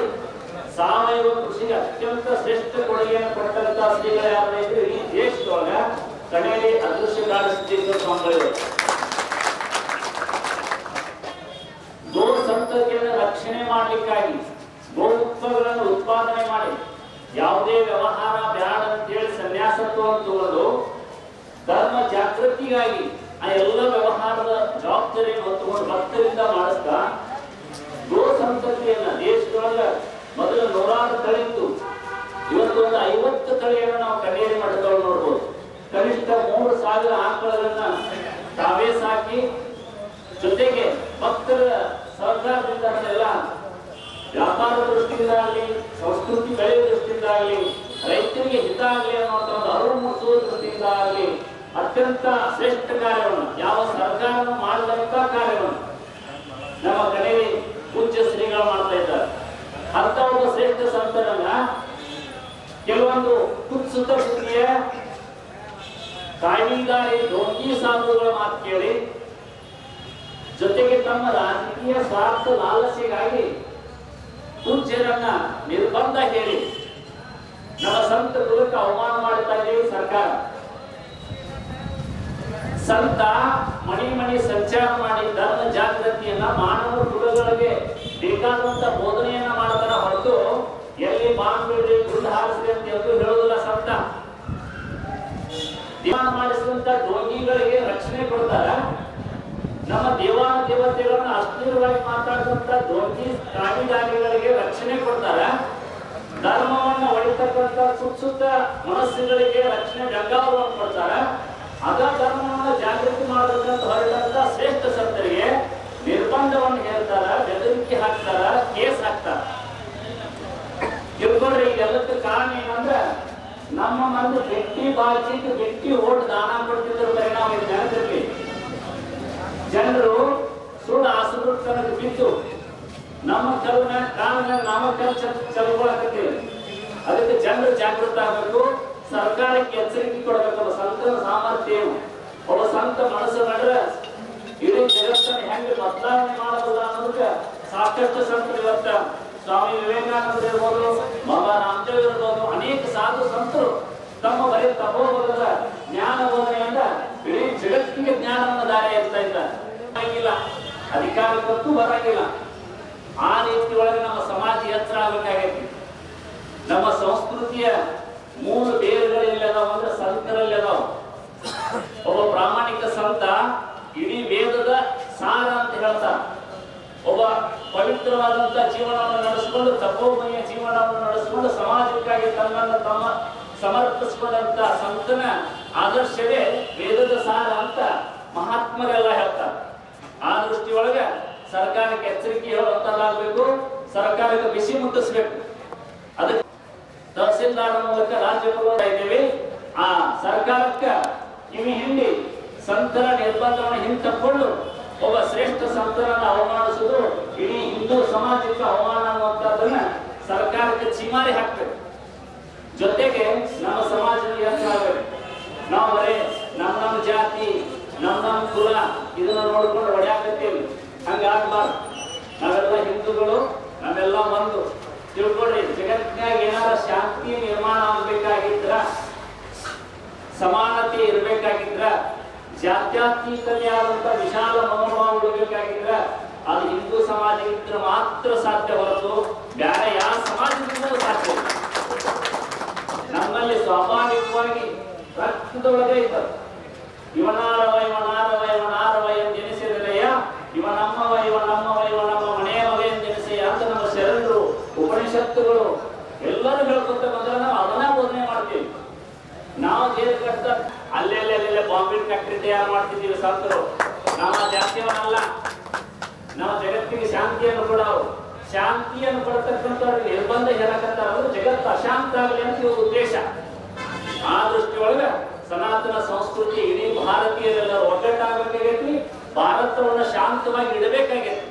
ಮಾಡಿ ಸಾವಯವ ಕೃಷಿಗೆ ಅತ್ಯಂತ ಶ್ರೇಷ್ಠ ಕೊಡುಗೆಯನ್ನು ಕೊಟ್ಟಂತ ಶ್ರೀಗಳು ಯಾರು ಇದ್ರೆ ಈ ದೇಶದೊಳಗ ಕಡೆಯಲ್ಲಿ ಅದೃಶ್ಯ ಕಾಡಿಸ್ತಿದ್ದ ಸ್ವಾಮಿಗಳು. ಗೋ ಸಂತತಿಯನ್ನು ರಕ್ಷಣೆ ಮಾಡಲಿಕ್ಕಾಗಿ ಗೋ ಉತ್ಪನ್ನಗಳನ್ನು ಉತ್ಪಾದನೆ ಮಾಡಿ, ಯಾವುದೇ ವ್ಯವಹಾರ ಬ್ಯಾಡ ಅಂತೇಳಿ ಸನ್ಯಾಸತ್ವವನ್ನು ತಗೊಂಡು ಧರ್ಮ ಜಾಗೃತಿಗಾಗಿ ಆ ಎಲ್ಲ ವ್ಯವಹಾರದ ಜವಾಬ್ದಾರಿಯನ್ನು ಹೊತ್ತುಕೊಂಡು ಭಕ್ತರಿಂದ ಮಾಡಿಸ್ತಾ ಗೋ ಸಂತತಿಯನ್ನ ದೇಶದೊಳಗ ಮೊದಲು ನೂರಾರು ತಳಿ ಇತ್ತು ಇವತ್ತು ಒಂದು ಐವತ್ತು ತಳಿಯನ್ನು ನಾವು ಕಡಿಯರಿ ಮಾಡ್ಕೊಂಡು ನೋಡ್ಬೋದು. ಕನಿಷ್ಠ ಮೂರು ಸಾವಿರ ಆಕಳಗಳನ್ನ ತಾವೇ ಸಾಕಿ, ಜೊತೆಗೆ ಭಕ್ತರ ಸರ್ಕಾರದಿಂದ ಅದನ್ನೆಲ್ಲ ವ್ಯಾಪಾರ ದೃಷ್ಟಿಯಿಂದ ಆಗಲಿ ಸಂಸ್ಕೃತಿ ಬೆಳೆಯುವ ದೃಷ್ಟಿಯಿಂದ ಆಗಲಿ ರೈತರಿಗೆ ಹಿತ ಆಗಲಿ ಅನ್ನುವಂಥ ಒಂದು ಅರಿವು ಮೂಡಿಸುವ ದೃಷ್ಟಿಯಿಂದ ಆಗಲಿ ಅತ್ಯಂತ ಶ್ರೇಷ್ಠ ಕಾರ್ಯವನ್ನು, ಯಾವ ಸರ್ಕಾರನು ಮಾಡಿದಂತ ಕಾರ್ಯವನ್ನು ನಮ್ಮ ಕನೇರಿ ಪೂಜ್ಯ ಶ್ರೀಗಳು ಮಾಡ್ತಾ ಇದ್ದಾರೆ. ಅಂತ ಒಂದು ಶ್ರೇಷ್ಠ ಸಂತರನ್ನ ಕೆಲವೊಂದು ಕುತ್ಸುತ ಬುದ್ಧಿಯ ಕಾಯಿದಾರಿ ಡೋಂಗಿ ಸಾಧುಗಳ ಮಾತು ಕೇಳಿ, ಜೊತೆಗೆ ತಮ್ಮ ರಾಜಕೀಯ ಸ್ವಾರ್ಥ ಲಾಲಸೆಗಾಗಿ ಪೂಜ್ಯರನ್ನ ನಿರ್ಬಂಧ ಹೇಳಿ, ನಮ್ಮ ಸಂತ ಕುಲಕ್ಕೆ ಅವಮಾನ ಮಾಡುತ್ತಾ ಇದೆ ಸರ್ಕಾರ. ಸಂತ ಮಣಿ ಮಣಿ ಸಂಚಾರ ಮಾಡಿ ಧರ್ಮ ಜಾಗೃತಿಯನ್ನ ಮಾನವ ಕುಲಗಳಿಗೆ ಬೇಕಾದಂತ ಬೋಧನೆಯನ್ನ ಮಾಡ್ತಾರ ಹೊರತು ಎಲ್ಲಿ ಬಾಂಬ್ ಬಿಡ್ರಿ ಗುಂಡು ಹಾರಿಸ್ರಿ ಅಂತ ಎಲ್ಲೂ ಹೇಳೋದಿಲ್ಲ ಸಂತ. ದಿವಾನ ಮಾಡಿಸಿದಂತ ರೋಗಿಗಳಿಗೆ ರಕ್ಷಣೆ ಕೊಡ್ತಾರ. ನಮ್ಮ ದೇವಾನ ದೇವತೆಗಳನ್ನ ಅಸ್ಥಿರವಾಗಿ ಮಾತಾಡಿದಂತ ದ್ರೋಹಿ ಕಾಮಿದಾರಿಗಳಿಗೆ ರಕ್ಷಣೆ ಕೊಡ್ತಾರ. ಧರ್ಮವನ್ನ ಒಳಿತಕ್ಕಂತ ಸುತ್ತ ಮನಸ್ಸುಗಳಿಗೆ ರಕ್ಷಣೆ ಗಂಗಾವರವನ್ನು ಕೊಡ್ತಾರ. ಅದ ಧರ್ಮವನ್ನ ಜಾಗೃತಿ ಮಾಡಬೇಕಂತ ಹೊರಟಂತ ಶ್ರೇಷ್ಠ ಸಂತರಿಗೆ ನಿರ್ಬಂಧವನ್ನು ಹೇಳ್ತಾರ, ಬೆದರಿಕೆ ಹಾಕ್ತಾರ, ಕೇಸ್ ಹಾಕ್ತಾರ. ತಿಳ್ಕೊಳ್ರಿ ಇದೆಲ್ಲದಕ್ಕೆ ಕಾರಣ ಏನಂದ್ರ ನಮ್ಮ ಮಂದಿ ಗಟ್ಟಿ ಬಾಚಿಟ್ಟು ಗಟ್ಟಿ ಓಟ್ ದಾನ ಕೊಡ್ತಿದ್ರ ಪರಿಣಾಮ ನೆನಪಿರ್ಲಿ ಜನರು ಸುಳ್ಳು ಆಸುತನಕ್ಕೆ ಬಿದ್ದು ನಮ್ಮ ಕಲ್ನ ನಾವ ನಾಮಕರಣ ಚಲ್ಕೊಳಕತ್ತೀವಿ ಅದಕ್ಕೆ ಜನರು ಜಾಗೃತ ಆಗಬೇಕು. ಸರ್ಕಾರಕ್ಕೆ ಎಚ್ಚರಿಕೆ ಕೊಡಬೇಕಲ್ಲ ಸಂತನ ಸಾಮರ್ಥ್ಯ ಏನು? ಒಬ್ಬ ಸಂತ ಮನಸ್ಸು ನಡ್ರೆ ಇಡೀ ಜಗತ್ತನ್ನು ಹೆಂಗೆ ಬದಲಾವಣೆ ಮಾಡಬಲ್ಲ ಅನ್ನೋದಕ್ಕೆ ಸಾಕಷ್ಟು ಸಂತರು ಇವತ್ತ ಸ್ವಾಮಿ ವಿವೇಕಾನಂದ ಇರ್ಬೋದು ಬಾಬಾ ರಾಮದೇವ್ ಇರ್ಬೋದು ಅನೇಕ ಸಾಧು ಸಂತರು ತಮ್ಮ ಬರೀ ತಪೋಬಲದ ಜ್ಞಾನ ಬೋಧನೆಯಿಂದ ಇಡೀ ಜಗತ್ತಿಗೆ ಜ್ಞಾನವನ್ನು ದಾರಿ ಎತ್ತಾ ಇದ್ದಾರೆ. ಅಧಿಕಾರ ಕೊಟ್ಟು ಬರಂಗಿಲ್ಲ. ಆ ರೀತಿ ಒಳಗೆ ನಮ್ಮ ಸಮಾಜ ಎತ್ತರ ಆಗಬೇಕಾಗೈತಿ. ನಮ್ಮ ಸಂಸ್ಕೃತಿಯ ಮೂರು ದೇವರುಗಳಲ್ಲಿ ಅದಾವ ಅಂದ್ರೆ ಸಂತರಲ್ಲಿ ಅದಾವ ಒಬ್ಬ ಪ್ರಾಮಾಣಿಕ ಸಂತ ಇಡೀ ವೇದದ ಸಾರ ಅಂತ ಹೇಳ್ತಾರ ಒಬ್ಬ ಪವಿತ್ರವಾದಂತ ಜೀವನವನ್ನು ನಡೆಸಿಕೊಂಡು ತಪೋಮಯ ಜೀವನವನ್ನು ನಡೆಸಿಕೊಂಡು ಸಮಾಜಕ್ಕಾಗಿ ತನ್ನನ್ನು ತಮ್ಮ ಸಮರ್ಪಿಸಿಕೊಂಡಂತ ಸಂತನ ಆದರ್ಶವೇ ವೇದದ ಸಾರ ಅಂತ ಮಹಾತ್ಮರೆಲ್ಲ ಹೇಳ್ತಾರೆ. ಆ ದೃಷ್ಟಿಯೊಳಗೆ ಸರ್ಕಾರಕ್ಕೆ ಎಚ್ಚರಿಕೆ ಹೇಳುವಂತಾಗಬೇಕು ಸರ್ಕಾರಕ್ಕೆ ಬಿಸಿ ಮುಟ್ಟಿಸ್ಬೇಕು. ಅದಕ್ಕೆ ತಹಸೀಲ್ದಾರ ಮೂಲಕ ರಾಜ್ಯ ಇದ್ದೇವೆ ಆ ಸರ್ಕಾರಕ್ಕೆ ಇವಿ ಹಿಂಡಿ ಸಂತರ ನಿರ್ಬಂಧವನ್ನು ಹಿಂತಕೊಂಡು ಒಬ್ಬ ಶ್ರೇಷ್ಠ ಸಂತರನ್ನು ಅವಮಾನಿಸುದು ಇಡೀ ಹಿಂದೂ ಸಮಾಜಕ್ಕೆ ಅವಮಾನ ಅನ್ನುವಂಥದ್ದನ್ನ ಸರ್ಕಾರಕ್ಕೆ ಚಿಮಾರಿ ಹಾಕ್ತದೆ ಜೊತೆಗೆ ನಮ್ಮ ಸಮಾಜದ ಎತ್ತಾಗಬೇಕು ನಾವು ಬರೀ ನಮ್ಮ ನಮ್ಮ ಜಾತಿ ನಮ್ಮ ನಮ್ಮ ಕುಲ ಇದನ್ನ ನೋಡ್ಕೊಂಡು ಹೊಡ್ಯಾಕತ್ತೀವಿ ಹಂಗಾಗ್ಬಾರ್ದು. ನಾವೆಲ್ಲ ಹಿಂದೂಗಳು, ನಾವೆಲ್ಲ ಒಂದು ತಿಳ್ಕೊಳ್ರಿ ಜಗತ್ತಿನಾಗ ಏನಾರ ಶಾಂತಿ ನಿರ್ಮಾಣ ಆಗ್ಬೇಕಾಗಿದ್ರ, ಸಮಾನತೆ ಇರ್ಬೇಕಾಗಿದ್ರ, ಜಾತ್ಯಾತೀತನೇ ಆದಂತ ವಿಶಾಲ ಮನೋಭಾವ ಅದು ಹಿಂದೂ ಸಮಾಜದಿಂದ ಮಾತ್ರ ಸಾಧ್ಯ ಹೊರತು ಬೇರೆ ಯಾವ ಸಮಾಜದಿಂದಲೂ ಸಾಧ್ಯ. ನಮ್ಮಲ್ಲಿ ಸ್ವಾಭಾವಿಕವಾಗಿ ರಕ್ತದೊಳಗೆ ಇದ್ದ ಇವನಾರವ ಇವನಾರವ ಇವನಾರವ ಎಂದು ಜನಿಸಿದರೆಯ ಇವ ನಮ್ಮವ ಇವ ನಮ್ಮವ ಇವ ನಮ್ಮ ಮನೆಯ ಮಗ ಎಂದು ಜನಿಸಿ ಅಂತ ನಮ್ಮ ಶರಣರು ಉಪನಿಷತ್ತುಗಳು ಎಲ್ಲರೂ ಹೇಳ್ಕೊತ ಬಂದ್ರೆ ನಾವು ಅದನ್ನ ಬೋಧನೆ ಮಾಡ್ತೀವಿ ನಾವು ಜೇಲ್ ಕಟ್ಟ ಅಲ್ಲೇ ಅಲ್ಲೇ ಬಾಂಬೆ ತಯಾರು ಮಾಡ್ತಿದ್ದೀವಿ ಸಂತರು? ನಾವು ಆ ಜಾತಿಯವನಲ್ಲ. ನಾವು ಜಗತ್ತಿಗೆ ಶಾಂತಿಯನ್ನು ಕೊಡೋರು. ಶಾಂತಿಯನ್ನು ಕೊಡತಕ್ಕಂಥವ್ರಿಗೆ ನಿರ್ಬಂಧ ಹೇಳಕತ್ತಾರ ಜಗತ್ತು ಅಶಾಂತ ಆಗಲಿ ಅಂತ ಇವ್ರ ಉದ್ದೇಶ. ಆ ದೃಷ್ಟಿಯೊಳಗೆ ಸನಾತನ ಸಂಸ್ಕೃತಿ, ಇಡೀ ಭಾರತೀಯರೆಲ್ಲರೂ ಒಗ್ಗಟ್ಟಾಗಬೇಕಾಗೈತಿ ಭಾರತವನ್ನ ಶಾಂತವಾಗಿ ಇಡಬೇಕಾಗೈತಿ.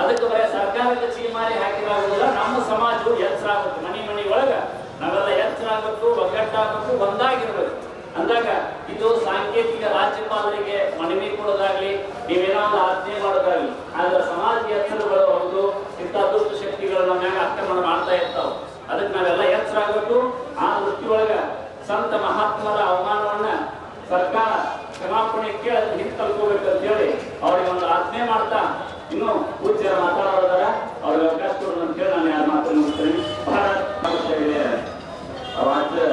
ಅದಕ್ಕೆ ಬರೀ ಸರ್ಕಾರಕ್ಕೆ ಚೀಮಾರಿ ಹಾಕಿದಾಗುದಿಲ್ಲ, ನಮ್ಮ ಸಮಾಜವು ಎಚ್ಚರ ಮನೆ ಮನೆಯೊಳಗೆ ನಾವೆಲ್ಲ ಎಚ್ಚರಾಗಬೇಕು ಒಗ್ಗಟ್ಟಾಗಬೇಕು ಒಂದಾಗಿರ್ಬೇಕು. ಅಂದಾಗ ಇದು ಸಾಂಕೇತಿಕ ರಾಜ್ಯಪಾಲರಿಗೆ ಮನವಿ ಕೊಡೋದಾಗ್ಲಿ ನೀವೇನೋ ಒಂದು ಆಜ್ಞೆ ಮಾಡೋದಾಗ್ಲಿ, ಆದ್ರೆ ಸಮಾಜ ಎಚ್ಚರಗಳು ಹೌದು ಇಂಥ ದುಷ್ಟ ಶಕ್ತಿಗಳನ್ನ ಮ್ಯಾಗ ಆಕ್ರಮಣ ಮಾಡ್ತಾ ಇರ್ತಾವ. ಅದಕ್ಕೆ ನಾವೆಲ್ಲ ಎಚ್ಚರ ಆಗ್ಬೇಕು. ಆ ದೃಷ್ಟಿಯೊಳಗ ಸಂತ ಮಹಾತ್ಮರ ಅವಮಾನವನ್ನ ಸರ್ಕಾರ ಕ್ಷಮಾಪಣೆ ಕೇಳಿ ಹಿಂದೆ ತಲ್ಕೋಬೇಕಂತ ಹೇಳಿ ಅವ್ರಿಗೆ ಒಂದು ಆಜ್ಞೆ ಮಾಡ್ತಾ, ಇನ್ನು ಪೂಜ್ಯರ ಮಾತಾಡೋದಾರ, ಅವ್ರಿಗೆ ಅವಕಾಶ ಕೊಡೋಣ ಅಂತ ಹೇಳಿ ನಾನು ಯಾರು ಮಾತನ್ನು ಭಾರತ ರಾಜ್ಯ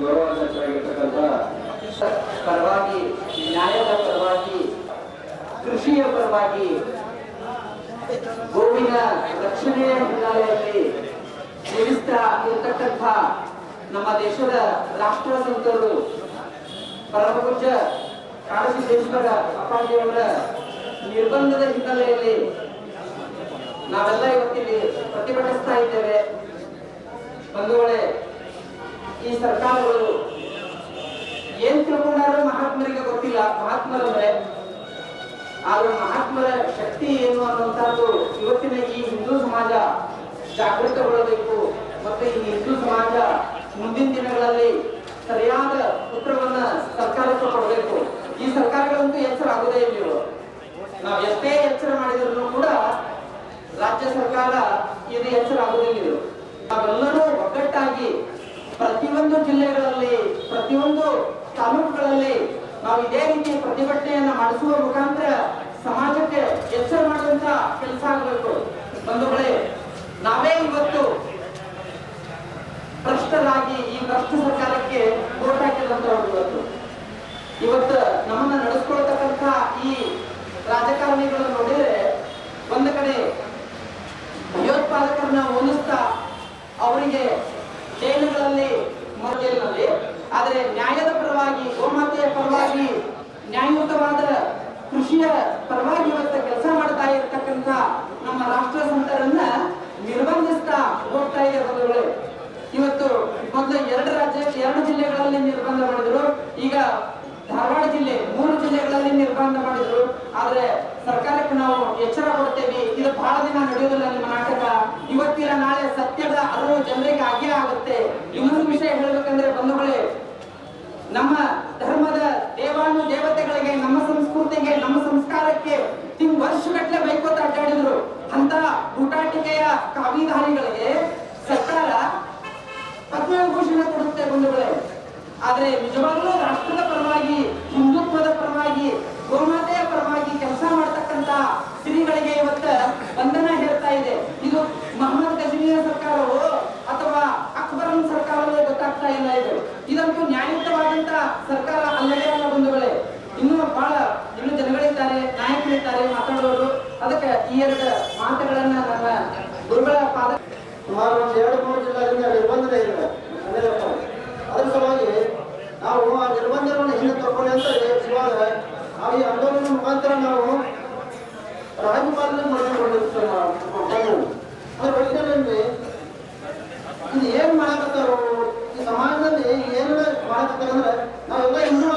ಗೌರವಾಧ್ಯಕ್ಷರಾಗಿರ್ತಕ್ಕಂಥ ಪರವಾಗಿ, ನ್ಯಾಯದ ಪರವಾಗಿ, ಕೃಷಿಯ ಪರವಾಗಿ ಗೋವಿನ ರಕ್ಷಣೆಯ ಹಿನ್ನೆಲೆಯಲ್ಲಿ ಜೀವಿಸ್ತಾ ಇರತಕ್ಕಂಥ ನಮ್ಮ ದೇಶದ ರಾಷ್ಟ್ರ ಸಂತರು ಪರಮಪೂಜ್ಯ ಕಾಡಸಿದ್ದೇಶ್ವರ ಅಪ್ಪಾಜಿಯವರ ನಿರ್ಬಂಧದ ಹಿನ್ನೆಲೆಯಲ್ಲಿ ನಾವೆಲ್ಲ ಇವತ್ತಿಲ್ಲಿ ಪ್ರತಿಭಟಿಸ್ತಾ ಇದ್ದೇವೆ. ಬಂಧುಗಳೇ ಈ ಸರ್ಕಾರಗಳು ಏನ್ ತಿಳ್ಕೊಂಡಾರೋ ಮಹಾತ್ಮರಿಗೆ ಗೊತ್ತಿಲ್ಲ. ಮಹಾತ್ಮರಂದ್ರೆ ಆದ್ರೆ ಮಹಾತ್ಮರ ಶಕ್ತಿ ಏನು ಅನ್ನುವಂತಹದ್ದು ಇವತ್ತಿನ ಈ ಹಿಂದೂ ಸಮಾಜ ಜಾಗೃತಗೊಳ್ಳಬೇಕು. ಮತ್ತೆ ಈ ಹಿಂದೂ ಸಮಾಜ ಮುಂದಿನ ದಿನಗಳಲ್ಲಿ ಸರಿಯಾದ ಉತ್ತರವನ್ನ ಸರ್ಕಾರಕ್ಕೆ ಕೊಡಬೇಕು. ಈ ಸರ್ಕಾರಗಳಂತೂ ಎಚ್ಚರ ಆಗೋದೇ ಇಲ್ಲ ನಾವು ಎಷ್ಟೇ ಎಚ್ಚರ ಮಾಡಿದ್ರು ಕೂಡ ರಾಜ್ಯ ಸರ್ಕಾರ ಇದು ಎಚ್ಚರ ಆಗೋದಿಲ್ಲ. ನಾವೆಲ್ಲರೂ ಒಗ್ಗಟ್ಟಾಗಿ ಪ್ರತಿಯೊಂದು ಜಿಲ್ಲೆಗಳಲ್ಲಿ, ಪ್ರತಿಯೊಂದು ತಾಲೂಕುಗಳಲ್ಲಿ ನಾವು ಇದೇ ರೀತಿ ಪ್ರತಿಭಟನೆಯನ್ನ ಮಾಡಿಸುವ ಮುಖಾಂತರ ಸಮಾಜಕ್ಕೆ ಎಚ್ಚರ ಮಾಡುವಂತ ಕೆಲಸ ಆಗಬೇಕು. ಬಂಧುಗಳೇ, ನಾವೇ ಇವತ್ತು ಭ್ರಷ್ಟರಾಗಿ ಈ ಭ್ರಷ್ಟ ಸರ್ಕಾರಕ್ಕೆ ಓಟ್ ಹಾಕಿದಂತವ್ರು ಇವತ್ತು. ಇವತ್ತು ನಮ್ಮನ್ನ ನಡೆಸ್ಕೊಳ್ತಕ್ಕಂತ ಈ ರಾಜಕಾರಣಿಗಳನ್ನು ನೋಡಿದ್ರೆ ಒಂದು ಕಡೆ ಭಯೋತ್ಪಾದಕರನ್ನ ಹೋಲಿಸ್ತಾ ಅವರಿಗೆ ಜೈಲುಗಳಲ್ಲಿ ಜೈಲಿನಲ್ಲಿ ಆದರೆ ನ್ಯಾಯದ ಪರವಾಗಿ ಗೋಮಾತೆಯ ಪರವಾಗಿ ನ್ಯಾಯಯುತವಾದ ಕೃಷಿಯ ಪರವಾಗಿ ಇವತ್ತು ಕೆಲಸ ಮಾಡ್ತಾ ಇರತಕ್ಕಂಥ ನಮ್ಮ ರಾಷ್ಟ್ರ ಸಂತರನ್ನ ನಿರ್ಬಂಧಿಸ್ತಾ ಹೋಗ್ತಾ ಇದೆ ಬಂಧುಗಳೇ ಇವತ್ತು ಮೊದಲು ಎರಡು ರಾಜ್ಯ ಎರಡು ಜಿಲ್ಲೆಗಳಲ್ಲಿ ನಿರ್ಬಂಧ ಮಾಡಿದ್ರು ಈಗ ಧಾರವಾಡ ಜಿಲ್ಲೆ ಮೂರು ಜಿಲ್ಲೆಗಳಲ್ಲಿ ನಿರ್ಬಂಧ ಮಾಡಿದ್ರು ಆದ್ರೆ ಸರ್ಕಾರಕ್ಕೆ ನಾವು ಎಚ್ಚರ ಕೊಡ್ತೇವೆ ಇದು ಬಹಳ ದಿನ ನಡೆಯೋದಿಲ್ಲ ನಿಮ್ಮ ನಾಟಕ ಇವತ್ತಿನ ನಾಳೆ ಸತ್ಯದ ಅರಿವು ಜನರಿಗೆ ಆಗೇ ಆಗುತ್ತೆ ಇನ್ನೊಂದು ವಿಷಯ ಹೇಳ್ಬೇಕಂದ್ರೆ ಬಂಧುಗಳೇ ನಮ್ಮ ಧರ್ಮದ ದೇವಾನು ದೇವತೆಗಳಿಗೆ ನಮ್ಮ ಸಂಸ್ಕೃತಿಗೆ ನಮ್ಮ ಸಂಸ್ಕಾರಕ್ಕೆ ತಿಂಗ್ ವರ್ಷಗಟ್ಟಲೆ ಬೈಕೋತ ಅಡ್ಡಾಡಿದ್ರು ಅಂತ ಊಟಾಟಿಕೆಯ ಕಾವಿಧಾರಿಗಳಿಗೆ ಸರ್ಕಾರ ಪದ್ಮವಿಭೂಷಣ ಕೊಡುತ್ತೆ ಬಂಧುಗಳೇ ಆದ್ರೆ ನಿಜವಾಗ್ಲೂ ರಾಷ್ಟ್ರದ ಪರವಾಗಿ, ಹಿಂದುತ್ವದ ಪರವಾಗಿ, ಗೋಮಾತೆಯ ಪರವಾಗಿ ಕೆಲಸ ಮಾಡತಕ್ಕಂತ ಶ್ರೀಗಳಿಗೆ ಇವತ್ತ ಬಂಧನ ಹೇಳ್ತಾ ಇದೆ. ಇದು ಮಹಮ್ಮದ್ ಗಜನಿಯ ಸರ್ಕಾರವೋ ಅಥವಾ ಅಕ್ಬರನ್ ಸರ್ಕಾರವೇ ಗೊತ್ತಾಗ್ತಾ ಇಲ್ಲ ಇದು. ಇದಂತೂ ನ್ಯಾಯಯುತವಾದಂತ ಸರ್ಕಾರ ಅಲ್ಲದೇ ಅಲ್ಲ ಬಂಧುಗಳೇ. ಇನ್ನೂ ಬಹಳ ಇನ್ನು ಜನಗಳಿದ್ದಾರೆ, ನಾಯಕರಿದ್ದಾರೆ, ಮಾತಾಡೋರು. ಅದಕ್ಕೆ ಈ ಎರಡು ಮಾತುಗಳನ್ನ ನಮ್ಮ ಗುರುಗಳ ಪಾದ ಸುಮಾರು ಒಂದು ಎರಡು, ಮೂರು ಜಿಲ್ಲೆಗಳಿಂದ ನಿರ್ಬಂಧನೆ ಇದೆ ಮನೆಯಲ್ಲಪ್ಪ. ಅದ್ರ ಸಲುವಾಗಿ ನಾವು ಆ ನಿರ್ಬಂಧವನ್ನು ಅಂತ ಇವಾಗ ನಾವು ಈ ಆಂದೋಲನ ಮುಖಾಂತರ ನಾವು ರಾಜಮಾರ್ಗ ಮಾಡಿಕೊಂಡಿರ್ತೀವಿ ಅದ್ರ ಬಗ್ಗೆ ಇದು ಏನ್ ಮಾಡಕತ್ತಾರ ಈ ಸಮಾಜದಲ್ಲಿ ಏನೆಲ್ಲ ಮಾಡಕತ್ತಾರ ಅಂದ್ರೆ ನಾವೆಲ್ಲ ಹಿಂದೂಗಳಾದವರು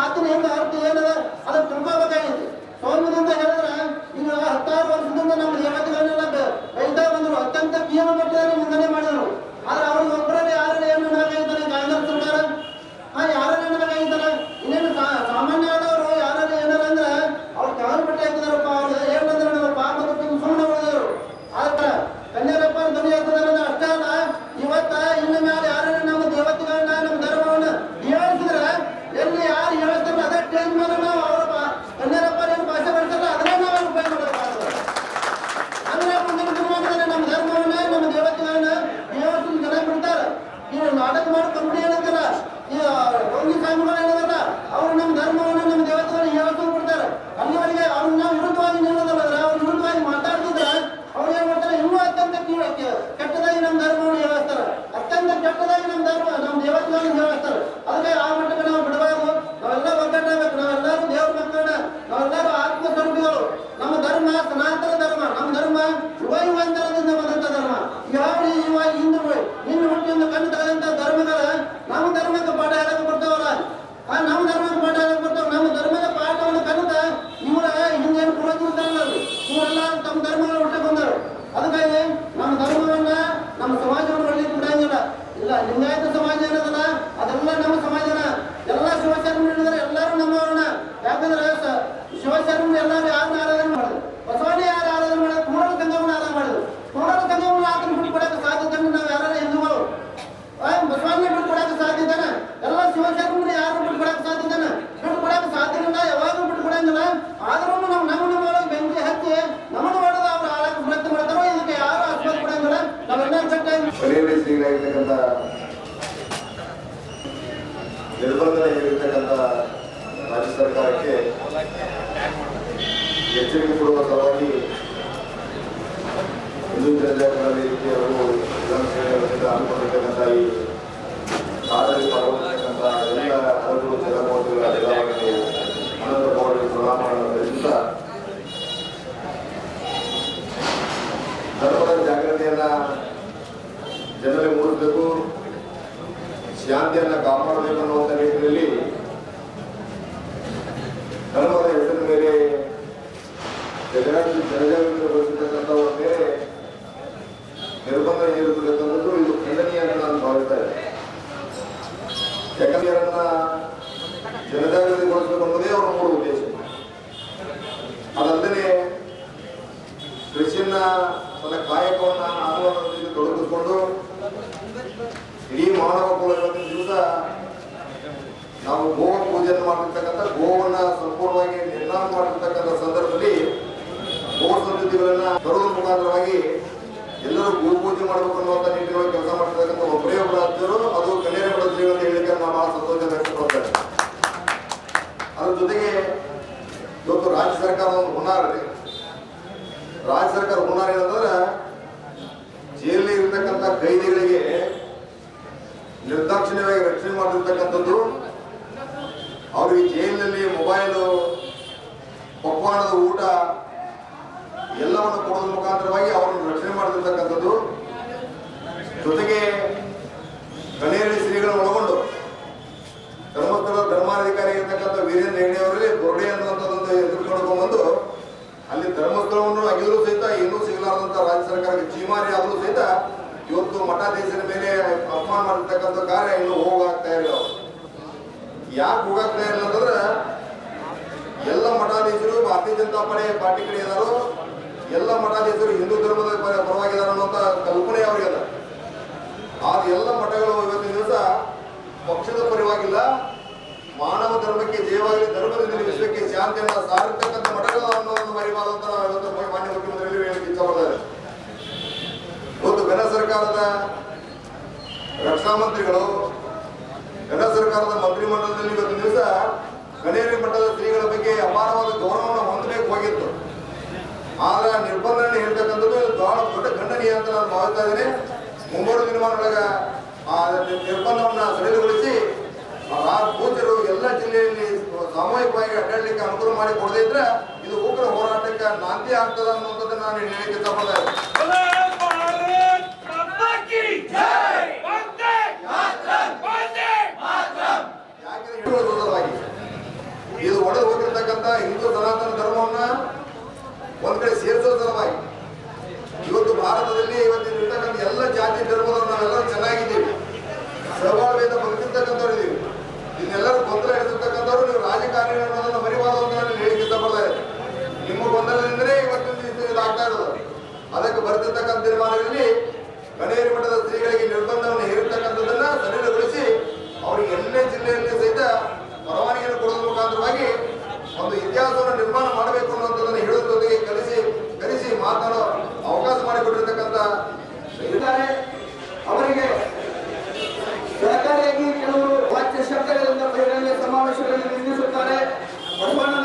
ಮಾತಿನ ಹೆಂಗ ಅರ್ಥ ಏನದ ಅದ ತಿಳ್ಕೊ ನಾಟಕ ಮಾಡಿ ಕಂಪ್ನಿ ಏನಂತಾರ ಈ ಅವ್ರು ನಮ್ಮ ಧರ್ಮವನ್ನು ನಮ್ಮ ದೇವತೆಗಳನ್ನ ಹೇಳ್ಕೊಂಡು ಬಿಡ್ತಾರೆ ಅಲ್ಲಿವರೆಗೆ ಅವ್ರನ್ನ ವಿರುದ್ಧವಾಗಿ ನಿಲ್ಲೋದಲ್ಲ ಅವ್ರ ವಿರುದ್ಧವಾಗಿ ಮಾತಾಡ್ತಿದ್ರ ಅವ್ರು ಏನ್ ಮಾಡ್ತಾರೆ ಇನ್ನೂ ಅತ್ಯಂತ ಕೀಳ- ಕೆ- ಕೆಟ್ಟದಾಗಿ ನಮ್ಮ ಧರ್ಮವನ್ನು ಹೇಳ್ತಾರೆ ಅತ್ಯಂತ ಕೆಟ್ಟದಾಗಿ ನಮ್ಮ ಧರ್ಮ ನಮ್ಮ ದೇವತೆಗಳನ್ನ ಹೇಳ್ತಾರೆ ಅದಕ್ಕೆ ಆ ಮಟ್ಟಕ್ಕೆ ನಾವು ಬಿಡಬಾರ್ದು ನಾವೆಲ್ಲ ಒಗ್ಗಟ್ಟಾಗಬೇಕು ನಾವೆಲ್ಲರೂ ದೇವ್ರ ಮಕ್ಕಳನ್ನ ನಾವೆಲ್ಲರೂ ಆತ್ಮ ಸ್ವರೂಪಿಗಳು ನಮ್ಮ ಧರ್ಮ ಸನಾತನ ಧರ್ಮ ನಮ್ಮ ಧರ್ಮ ಯುವ ಯುವಾಂತರದಿಂದ ಬಂದಂತ ಧರ್ಮ ಯಾವ ಯುವ ಹಿಂದೂ ಹಿಂದೂ ಹುಟ್ಟಿಯಿಂದ ಕಂಡು ತಗದಂತ ಧರ್ಮಗಳ ನಮ್ಮ ಧರ್ಮಕ್ಕೆ ಪಾಠ ಹೇಳಕ್ಕೆ ಬರ್ತಾವಲ್ಲ ಆ ನಮ್ಮ ಧರ್ಮಕ್ಕೆ ಪಾಠ ಹೇಳಕ್ಕೆ ಬರ್ತಾವ ನಮ್ಮ ಧರ್ಮದ ಪಾಠವನ್ನು ಕಲಿತ ಇವರ ಹಿಂದೇನು ಪುರೋಹಿತರಲ್ಲ ಇವರೆಲ್ಲ ತಮ್ಮ ಧರ್ಮಗಳ ಹುಟ್ಟಿ ಬಂದರು ಅದಕ್ಕಾಗಿ ನಮ್ಮ ಧರ್ಮವನ್ನ ನಮ್ಮ ಸಮಾಜವನ್ನು ಒಳ್ಳೆಗೆ ಬಿಡಂಗಿಲ್ಲ ಇಲ್ಲ ಲಿಂಗಾಯತ ಸಮಾಜ ಏನದಲ್ಲ ಅದೆಲ್ಲ ನಮ್ಮ ಸಮಾಜನ ಎಲ್ಲ ಶಿವಶರಣರು ಹೇಳಿದರೆ ಎಲ್ಲರೂ ನಮ್ಮವರನ್ನ ಯಾಕಂದ್ರೆ ಸ- ಶಿವಶರಣರು ಎಲ್ಲರೂ ಯಾರನ್ನ ಆರಾಧನೆ ಮಾಡಿದ್ರು ಬಸವಣ್ಣ ಯಾರು ಆರಾಧನೆ ಮಾಡಿದ್ರು ಕೂಡಲ ಸಂಗಮನ ಆರಾಧನೆ ಮಾಡಿದ್ರು ಕೂಡಲ ಸಂಗಮನ ಆತನ ಬಿಟ್ಟು ಕೊಡಕ್ಕೆ ಸಾಧ್ಯತೆ ನಾವು ಯಾರು ಹಿಂದೂಗಳು ಆ, ಬಸವಣ್ಣ ಬಿಟ್ಟು ಕೊಡಕ್ಕೆ ಸಾಧ್ಯತೆನ ಎಲ್ಲ ಶಿವಶರಣರು ಯಾರು ಬಿಟ್ಟು ಕೊಡಕ್ಕೆ ಸಾಧ್ಯತೆನ ಬಿಟ್ಟು ಕೊಡಕ್ಕೆ ಸಾಧ್ಯ ಇಲ್ಲ ಯಾವಾಗಲೂ ಬಿಟ್ಟು ಕೊಡಂಗಿಲ್ಲ ಆದ್ರೂ ನಮ್ಮ ನಮ್ಮ ನಮ್ಮ ಒಳಗೆ ಬೆಂಕಿ ಹಚ್ಚಿ ನಮ್ಮನ್ನು ಮಾಡೋದು ಅವ್ರು ಆಳಕ್ಕೆ ಪ್ರಯತ್ನ ಮಾಡ್ತಾರೋ ಇದಕ್ಕೆ ಯಾರು ಆಸ್ಪತ್ರೆ ಕೊಡಂಗಿಲ್ಲ ನಾವೆಲ್ಲ ಕಟ್ಟಾಗಿ ಕಲಿಯಲ್ಲಿ ಶ್ರೀಗಳಾಗಿರ್ತಕ್ಕಂಥ ನಿರ್ಬಂಧನೆ ಹೇರಿರ್ತಕ್ಕಂಥ ರಾಜ್ಯ ಸರ್ಕಾರಕ್ಕೆ ಎಚ್ಚರಿಕೆ ಕೊಡುವ ಸಲುವಾಗಿ ಹಿಂದೂ ಜನಜಾಗರಣ ವೇದಿಕೆಯವರು ವಿಧಾನಸಭೆಯಿಂದ ಹಮ್ಮಿಕೊಂಡಿರ್ತಕ್ಕಂಥ ಈ ಸಾಧನೆ ಪಾಲ್ಗೊಂಡಿರ್ತಕ್ಕಂಥ ಎಲ್ಲ ಹಲವು ಜಲಮೋದಿಗಳ ಬದಲಾವಣೆ ಅನಂತ ಗೌಡರಿಗೆ ಪ್ರಣಾಮಗಳನ್ನು ಧರ್ಮದ ಜಾಗೃತಿಯನ್ನ ಜನರಿಗೆ ಮೂಡಿಸಬೇಕು ಶಾಂತಿಯನ್ನ ಕಾಪಾಡಬೇಕು ಅನ್ನುವಂಥ ನಿಟ್ಟಿನಲ್ಲಿ ಧರ್ಮದ ಹೆಸರಿನ ಮೇಲೆ ಜಗನ್ನಾಥ ಜನಜಾಗೃತಿ ಬರೆಸಿರ್ತಕ್ಕಂಥವ್ರ ಮೇಲೆ ನಿರ್ಬಂಧ ಹೇರುತ್ತಿರತಕ್ಕಂಥದ್ದು ಇದು ಖಂಡನೀಯ ಅಂತ ನಾನು ಭಾವಿಸ್ತಾ ಇದ್ದೇನೆ ಯಾಕಂದ್ರೆ ಅವರನ್ನ ಜನಜಾಗೃತಿಗೊಳಿಸಬೇಕು ಅನ್ನೋದೇ ಅವರ ಮೂಲ ಉದ್ದೇಶ ಅದಲ್ಲದೆ ಕೃಷಿಯನ್ನ ತನ್ನ ಕಾಯಕವನ್ನ ಆಂದೋಲನದಲ್ಲಿ ತೊಡಗಿಸಿಕೊಂಡು ಇಡೀ ಮಾನವ ಕುಲ ಇವತ್ತಿನ ದಿವಸ ನಾವು ಗೋ ಪೂಜೆಯನ್ನು ಮಾಡಿರ್ತಕ್ಕಂಥ ಗೋವನ್ನ ಸಂಪೂರ್ಣವಾಗಿ ನಿರ್ನಾಮ ಮಾಡಿರ್ತಕ್ಕಂಥ ಸಂದರ್ಭದಲ್ಲಿ ಗೋ ಸಂಸ್ಕೃತಿಗಳನ್ನ ತರುವುದರ ಮುಖಾಂತರವಾಗಿ ಎಲ್ಲರೂ ಗೋ ಪೂಜೆ ಮಾಡಬೇಕು ಅನ್ನುವಂಥ ಕೆಲಸ ಮಾಡ್ತಕ್ಕಂಥ ಒಬ್ಬರೇ ಒಬ್ಬರ ಅದು ಶ್ರೀ ಅಂತ ಹೇಳಿಕೆ ನಾನು ಬಹಳ ಸಂತೋಷ ವ್ಯಕ್ತಪಡ್ತೇನೆ ಅದ್ರ ಜೊತೆಗೆ ಇವತ್ತು ರಾಜ್ಯ ಸರ್ಕಾರ ಒಂದು ಹುನ್ನಾರ ರೀ ರಾಜ್ಯ ಸರ್ಕಾರ ಹುನ್ನಾರ ಏನಂದ್ರೆ ಜೈಲಲ್ಲಿ ಇರ್ತಕ್ಕಂಥ ಕೈದಿಗಳಿಗೆ ನಿರ್ದಾಕ್ಷಿಣ್ಯವಾಗಿ ರಕ್ಷಣೆ ಮಾಡಿರ್ತಕ್ಕಂಥದ್ದು ಅವ್ರಿಗೆ ಜೈಲಿನಲ್ಲಿ ಮೊಬೈಲು, ಪಕ್ವಾನದ ಊಟ ಎಲ್ಲವನ್ನು ಕೊಡೋದ್ರ ಮುಖಾಂತರವಾಗಿ ಅವರನ್ನು ರಕ್ಷಣೆ ಮಾಡಿರ್ತಕ್ಕಂಥದ್ದು ಜೊತೆಗೆ ಕನೇರಿ ಶ್ರೀಗಳನ್ನು ಒಳಗೊಂಡು ಧರ್ಮಸ್ಥಳ ಧರ್ಮಾಧಿಕಾರಿ ಇರ್ತಕ್ಕಂಥ ವೀರೇಂದ್ರ ಹೆಗ್ಡೆಯವರಲ್ಲಿ ಅವರಲ್ಲಿ ಅನ್ನುವಂಥದ್ದೊಂದು ಎದುರುಕೊಂಡು ಬಂದು ಅಲ್ಲಿ ಧರ್ಮಸ್ಥಳವನ್ನು ಅಗಿದ್ರು ಸಹಿತ ಇನ್ನೂ ಸಿಗಲಾರದಂಥ ರಾಜ್ಯ ಸರ್ಕಾರಕ್ಕೆ ಚೀಮಾರಿ ಆದರೂ ಸಹಿತ ಇವತ್ತು ಮಠಾಧೀಶರ ಮೇಲೆ ಅಪಮಾನ ಮಾಡಿರ್ತಕ್ಕಂಥ ಕಾರ್ಯ ಇನ್ನು ಹೋಗಾಗ್ತಾ ಇಲ್ಲ ಯಾಕೆ ಹೋಗಾಗ್ತಾ ಇಲ್ಲ ಅಂತಂದ್ರೆ ಎಲ್ಲ ಮಠಾಧೀಶರು ಭಾರತೀಯ ಜನತಾ ಪಡೆ ಪಾರ್ಟಿ ಕಡೆ ಇದ್ದಾರೋ ಎಲ್ಲ ಮಠಾಧೀಶರು ಹಿಂದೂ ಧರ್ಮದ ಪರ- ಪರವಾಗಿದ್ದಾರೆ ಅನ್ನುವಂಥ ಕಲ್ಪನೆ ಅವ್ರಿಗೆ ಅದ ಆದ್ರೆ ಎಲ್ಲ ಮಠಗಳು ಇವತ್ತಿನ ದಿವಸ ಪಕ್ಷದ ಪರವಾಗಿಲ್ಲ. ಮಾನವ ಧರ್ಮಕ್ಕೆ ಜಯವಾಗಲಿ ಧರ್ಮದಲ್ಲಿ ವಿಶ್ವಕ್ಕೆ ಶಾಂತಿಯನ್ನ ಸಾರಿರ್ತಕ್ಕಂಥ ಮಠಗಳು ಅನ್ನೋದನ್ನು ಮರಿಬಾರದಂತ ಇವತ್ತು ಮಾನ್ಯ ಮುಖ್ಯಮಂತ್ರಿಗಳು ಹೇಳಲಿಕ್ಕೆ ಇಷ್ಟಪಡ್ತಾರೆ ಇವತ್ತು ಘನ ಸರ್ಕಾರದ ರಕ್ಷಣಾ ಮಂತ್ರಿಗಳು ಘನ ಸರ್ಕಾರದ ಮಂತ್ರಿಮಂಡಲದಲ್ಲಿ ಇವತ್ತು ದಿವಸ ಗಣೇರಿ ಮಠದ ಶ್ರೀಗಳ ಬಗ್ಗೆ ಅಪಾರವಾದ ಗೌರವವನ್ನು ಹೊಂದಬೇಕು ಹೋಗಿತ್ತು. ಆದ್ರೆ ನಿರ್ಬಂಧನೆ ಹೇಳ್ತಕ್ಕಂಥದ್ದು ಬಹಳ ದೊಡ್ಡ ಖಂಡನೀಯ ಅಂತ ನಾನು ಭಾವಿಸ್ತಾ ಇದ್ದೇನೆ. ಮುಂಬರುವ ಆ ನಿರ್ಬಂಧವನ್ನು ಸಡಿಲಗೊಳಿಸಿ ಪೂಜರು ಎಲ್ಲ ಜಿಲ್ಲೆಯಲ್ಲಿ ಸಾಮೂಹಿಕವಾಗಿ ಅಡ್ಡಾಡ್ಲಿಕ್ಕೆ ಅನುಕೂಲ ಮಾಡಿ ಕೊಡದೇ ಇದ್ರೆ, ಇದು ಉಗ್ರ ಹೋರಾಟಕ್ಕೆ ನಾಂದಿ ಆಗ್ತದೆ ಅನ್ನುವಂಥದ್ದು ನಾನು ಹೇಳಲಿಕ್ಕೆ ಇಷ್ಟಪಡ್ತಾ ಇದು ಒಡೆದು ಹೋಗಿರ್ತಕ್ಕಂಥ ಹಿಂದೂ ಸನಾತನ ಧರ್ಮವನ್ನ ಒಂದ್ ಕಡೆ ಸೇರಿಸೋ ಸಲುವಾಗಿ ಇವತ್ತು ಭಾರತದಲ್ಲಿ ಇವತ್ತಿರ್ತಕ್ಕಂಥ ಎಲ್ಲ ಜಾತಿ ಧರ್ಮದವರು ನಾವೆಲ್ಲ ಚೆನ್ನಾಗಿದ್ದೀವಿ. ಸಹಭಾಳ್ವೆಯಿಂದ ಬದುಕಿರ್ತಕ್ಕಂಥವ್ರಿದ್ದೀವಿ ಇನ್ನೆಲ್ಲರೂ ಗೊಂದಲ ಹಿಡಿದಿರ್ತಕ್ಕಂಥವ್ರು ನೀವು ರಾಜಕಾರಣಿ ಅನ್ನೋದನ್ನ ಮರಿಬಾರದು ಹೇಳಿಕೆ ತಗೊಳ್ತಾರೆ ನಿಮ್ಮ ಗೊಂದಲದಿಂದಲೇ ಇವತ್ತಿನ ಇದಾಗ್ತಾ ಇರೋದು. ಅದಕ್ಕೆ ಬರ್ತಿರ್ತಕ್ಕಂಥ ತೀರ್ಮಾನಗಳಲ್ಲಿ ಗಣೇರಿ ಮಠದ ಸ್ತ್ರೀಗಳಿಗೆ ನಿರ್ಬಂಧವನ್ನು ಹೇರಿರ್ತಕ್ಕಂಥದ್ದನ್ನ ಸಡಿಲಗೊಳಿಸಿ ಅವರಿಗೆ ಎಲ್ಲೇ ಜಿಲ್ಲೆಯಲ್ಲಿ ಸಹಿತ ಪರವಾನಗಿಯನ್ನು ಕೊಡೋದ್ರ ಮುಖಾಂತರವಾಗಿ ಒಂದು ಇತಿಹಾಸವನ್ನು ನಿರ್ಮಾಣ ಮಾಡಬೇಕು ಅನ್ನುವಂಥದ್ದು one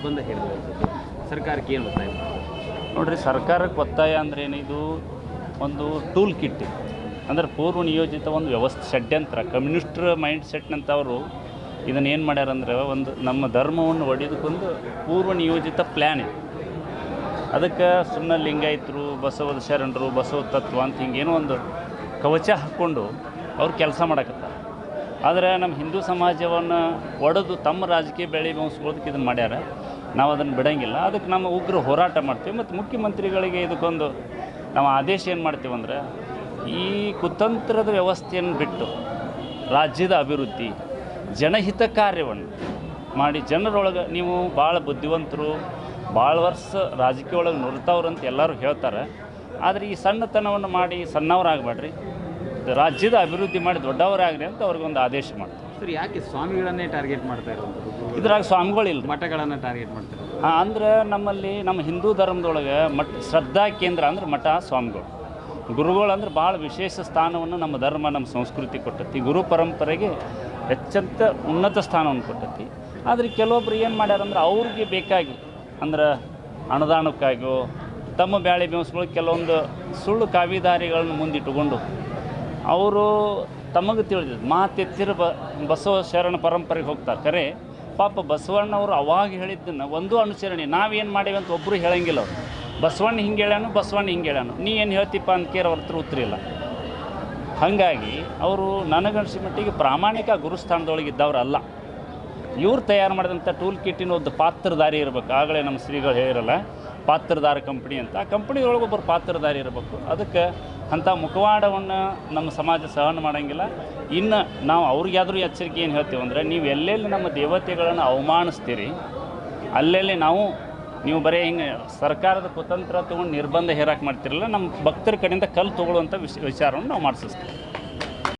ನಿರ್ಬಂಧ ಹೇರಿರುವಂಥದ್ದು ಸರ್ಕಾರಕ್ಕೆ ಏನು ಒತ್ತಾಯ ನೋಡಿರಿ, ಸರ್ಕಾರಕ್ಕೆ ಒತ್ತಾಯ ಅಂದ್ರೆ ಏನಿದು ಒಂದು ಟೂಲ್ ಕಿಟ್. ಅಂದರೆ ಪೂರ್ವ ನಿಯೋಜಿತ ಒಂದು ವ್ಯವಸ್ಥೆ, ಷಡ್ಯಂತ್ರ ಕಮ್ಯುನಿಸ್ಟ್ರ ಮೈಂಡ್ ಸೆಟ್ನಂಥವರು ಇದನ್ನು ಏನು ಮಾಡ್ಯಾರಂದ್ರೆ ಒಂದು ನಮ್ಮ ಧರ್ಮವನ್ನು ಒಡೆದುಕೊಂಡು ಪೂರ್ವ ನಿಯೋಜಿತ ಪ್ಲ್ಯಾನ್ ಇದೆ. ಅದಕ್ಕೆ ಸುಮ್ಮನೆ ಲಿಂಗಾಯಿತರು, ಬಸವದ ಶರಣರು, ಬಸವ ತತ್ವ ಅಂತ ಹಿಂಗೇನೋ ಒಂದು ಕವಚ ಹಾಕ್ಕೊಂಡು ಅವ್ರು ಕೆಲಸ ಮಾಡಕತ್ತಾರೆ. ಆದರೆ ನಮ್ಮ ಹಿಂದೂ ಸಮಾಜವನ್ನು ಒಡೆದು ತಮ್ಮ ರಾಜಕೀಯ ಬೆಳೆ ಬೆಳೆಸ್ಕೊಳ್ಳೋದಕ್ಕೆ ಇದನ್ನು ಮಾಡ್ಯಾರ. ನಾವು ಅದನ್ನು ಬಿಡೋಂಗಿಲ್ಲ. ಅದಕ್ಕೆ ನಮ್ಮ ಉಗ್ರ ಹೋರಾಟ ಮಾಡ್ತೀವಿ. ಮತ್ತು ಮುಖ್ಯಮಂತ್ರಿಗಳಿಗೆ ಇದಕ್ಕೊಂದು ನಾವು ಆದೇಶ ಏನು ಮಾಡ್ತೀವಿ ಅಂದರೆ, ಈ ಕುತಂತ್ರದ ವ್ಯವಸ್ಥೆಯನ್ನು ಬಿಟ್ಟು ರಾಜ್ಯದ ಅಭಿವೃದ್ಧಿ, ಜನಹಿತ ಕಾರ್ಯವನ್ನು ಮಾಡಿ ಜನರೊಳಗೆ ನೀವು ಭಾಳ ಬುದ್ಧಿವಂತರು, ಭಾಳ ವರ್ಷ ರಾಜಕೀಯ ಒಳಗೆ ನುರಿತವ್ರು ಅಂತ ಎಲ್ಲರೂ ಹೇಳ್ತಾರೆ. ಆದರೆ ಈ ಸಣ್ಣತನವನ್ನು ಮಾಡಿ ಸಣ್ಣವರಾಗಬೇಡ್ರಿ. ರಾಜ್ಯದ ಅಭಿವೃದ್ಧಿ ಮಾಡಿ ದೊಡ್ಡವರಾಗ್ರಿ ಅಂತ ಅವ್ರಿಗೊಂದು ಆದೇಶ ಮಾಡ್ತಾರೆ ಸರ್ ಯಾಕೆ ಸ್ವಾಮಿಗಳನ್ನೇ ಟಾರ್ಗೆಟ್ ಮಾಡ್ತಾ ಇರೋದು? ಇದ್ರಾಗ ಸ್ವಾಮಿಗಳಿಲ್ಲ ಮಠಗಳನ್ನು ಟಾರ್ಗೆಟ್ ಮಾಡ್ತಾರೆ ಹಾಂ ಅಂದ್ರೆ ನಮ್ಮಲ್ಲಿ ನಮ್ಮ ಹಿಂದೂ ಧರ್ಮದೊಳಗೆ ಮಠ ಶ್ರದ್ಧಾ ಕೇಂದ್ರ ಅಂದ್ರೆ ಮಠ ಸ್ವಾಮಿಗಳು. ಗುರುಗಳು ಅಂದ್ರೆ ಭಾಳ ವಿಶೇಷ ಸ್ಥಾನವನ್ನು ನಮ್ಮ ಧರ್ಮ ನಮ್ಮ ಸಂಸ್ಕೃತಿ ಕೊಟ್ಟತಿ. ಗುರು ಪರಂಪರೆಗೆ ಅತ್ಯಂತ ಉನ್ನತ ಸ್ಥಾನವನ್ನು ಕೊಟ್ಟತಿ. ಆದರೆ ಕೆಲವೊಬ್ರು ಏನು ಮಾಡ್ಯಾರಂದ್ರೆ ಅವ್ರಿಗೆ ಬೇಕಾಗಿ ಅಂದ್ರೆ ಅನುದಾನಕ್ಕಾಗಿಯೋ ತಮ್ಮ ಬ್ಯಾಳೆ ಬೆಂಸ್ಗಳು ಕೆಲವೊಂದು ಸುಳ್ಳು ಕಾವಿದಾರಿಗಳನ್ನು ಮುಂದಿಟ್ಟುಕೊಂಡು ಅವರು ತಮಗೆ ತಿಳಿದಿದ್ದು ಮಾತೆತ್ತಿರ ಬ ಬಸವ ಶರಣ ಪರಂಪರೆಗೆ ಹೋಗ್ತಾರೆ. ಖರೆ ಪಾಪ ಬಸವಣ್ಣವರು ಅವಾಗ ಹೇಳಿದ್ದನ್ನು ಒಂದು ಅನುಸರಣೆ, ನಾವೇನು ಮಾಡೇವಿ ಅಂತ ಒಬ್ಬರು ಹೇಳಂಗಿಲ್ಲ ಅವರು. ಬಸವಣ್ಣ ಹಿಂಗೆ ಹೇಳ್ಯಾನು, ಬಸವಣ್ಣ ಹಿಂಗೆ ಹೇಳ್ಯಾನು. ನೀ ಏನು ಹೇಳ್ತಿಪ್ಪ ಅಂತ ಕೇರ ಅವ್ರ ಹತ್ರ ಉತ್ತರ ಇಲ್ಲ. ಹಾಗಾಗಿ ಅವರು ನನಗನ್ಸಿ ಮಟ್ಟಿಗೆ ಪ್ರಾಮಾಣಿಕ ಗುರುಸ್ಥಾನದೊಳಗೆ ಇದ್ದವ್ರಲ್ಲ. ಇವ್ರು ತಯಾರು ಮಾಡಿದಂಥ ಟೂಲ್ ಕಿಟ್ಟಿನ ಒಂದು ಪಾತ್ರಧಾರಿ ಇರಬೇಕು. ಆಗಲೇ ನಮ್ಮ ಶ್ರೀಗಳು ಹೇಳಿರಲ್ಲ ಪಾತ್ರದಾರ ಕಂಪ್ನಿ ಅಂತ. ಆ ಕಂಪ್ನಿಯೊಳಗೆ ಒಬ್ಬರು ಪಾತ್ರಧಾರಿ ಇರಬೇಕು. ಅದಕ್ಕೆ ಅಂಥ ಮುಖವಾಡವನ್ನು ನಮ್ಮ ಸಮಾಜ ಸಹನ ಮಾಡೋಂಗಿಲ್ಲ. ಇನ್ನು ನಾವು ಅವ್ರಿಗಾದರೂ ಎಚ್ಚರಿಕೆ ಏನು ಹೇಳ್ತೀವಿ ಅಂದರೆ, ನೀವು ಎಲ್ಲೆಲ್ಲಿ ನಮ್ಮ ದೇವತೆಗಳನ್ನು ಅವಮಾನಿಸ್ತೀರಿ, ಅಲ್ಲೆಲ್ಲಿ ನಾವು, ನೀವು ಬರೀ ಹಿಂಗೆ ಸರ್ಕಾರದ ಕುತಂತ್ರ ತೊಗೊಂಡು ನಿರ್ಬಂಧ ಹೇರಾಕ್ ಮಾಡ್ತಿರಲ್ಲ ನಮ್ಮ ಭಕ್ತರ ಕಡೆಯಿಂದ ಕಲ್ಲು ತೊಗೊಳ್ಳುವಂಥ ವಿಚಾರವನ್ನು ನಾವು ಮಾಡಿಸ್ತೀವಿ